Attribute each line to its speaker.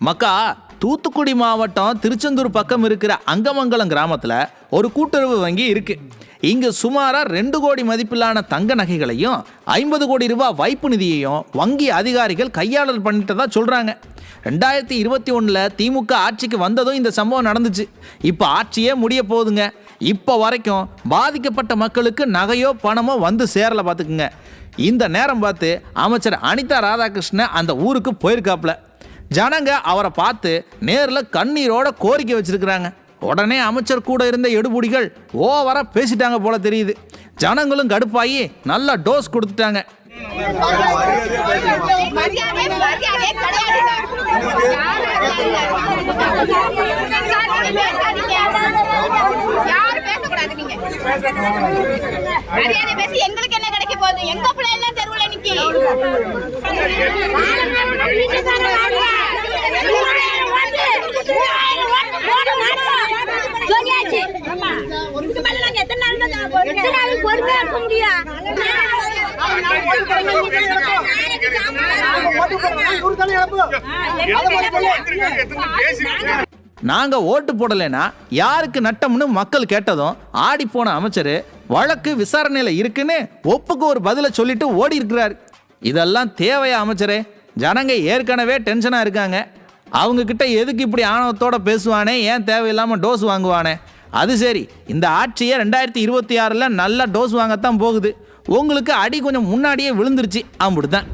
Speaker 1: மக்கா தூத்துக்குடி மாவட்டம் திருச்செந்தூர் பக்கம் இருக்கிற அங்கமங்கலம் கிராமத்தில் ஒரு கூட்டுறவு வங்கி இருக்கு. இங்கு சுமாராக ரெண்டு கோடி மதிப்பிலான தங்க நகைகளையும் ஐம்பது கோடி ரூபாய் வைப்பு நிதியையும் வங்கி அதிகாரிகள் கையாளல் பண்ணிட்டதா சொல்கிறாங்க ரெண்டாயிரத்தி இருபத்தி ஒன்றில் திமுக ஆட்சிக்கு வந்ததும் இந்த சம்பவம் நடந்துச்சு. இப்போ ஆட்சியே முடிய போகுதுங்க. இப்போ வரைக்கும் பாதிக்கப்பட்ட மக்களுக்கு நகையோ பணமோ வந்து சேரலை பார்த்துக்குங்க. இந்த நேரம் பார்த்து அமைச்சர் அனிதா ராதாகிருஷ்ணன் அந்த ஊருக்கு போயிருக்காப்புல. ஜனங்க அவரை பார்த்து நேரில் கண்ணீரோட கோரிக்கை வச்சிருக்கிறாங்க. உடனே அமைச்சர் கூட இருந்த எடுபுடிகள் ஓவராக பேசிட்டாங்க போல தெரியுது. ஜனங்களும் கடுப்பாகி நல்ல டோஸ் கொடுத்துட்டாங்க.
Speaker 2: மரியாதை மரியாதை பேசி எங்களுக்கு என்ன கிடைக்க போகுது எங்க பிள்ளை எல்லாம் தெருவுல நிக்கி
Speaker 3: சொல்லியாச்சு இதுக்கு மேல நாங்க எத்தனை நாள் எத்தனை நாள் பொறுமையா இருக்க முடியும்
Speaker 1: நாங்கள் ஓட்டு போடலைன்னா யாருக்கு நட்டம்னு மக்கள் கேட்டதும் ஆடி போன அமைச்சர் வழக்கு விசாரணையில் இருக்குன்னு ஒப்புக்கு ஒரு பதிலை சொல்லிட்டு ஓடி இருக்கிறார். இதெல்லாம் தேவையா அமைச்சரே? ஜனங்க ஏற்கனவே டென்ஷனாக இருக்காங்க. அவங்கக்கிட்ட எதுக்கு இப்படி ஆணவத்தோட பேசுவானே? ஏன் தேவையில்லாமல் டோஸ் வாங்குவானே? அது சரி இந்த ஆட்சியை ரெண்டாயிரத்தி இருபத்தி ஆறில் நல்லா டோஸ் வாங்கத்தான் போகுது. உங்களுக்கு அடி கொஞ்சம் முன்னாடியே விழுந்துருச்சு. அப்படிதான்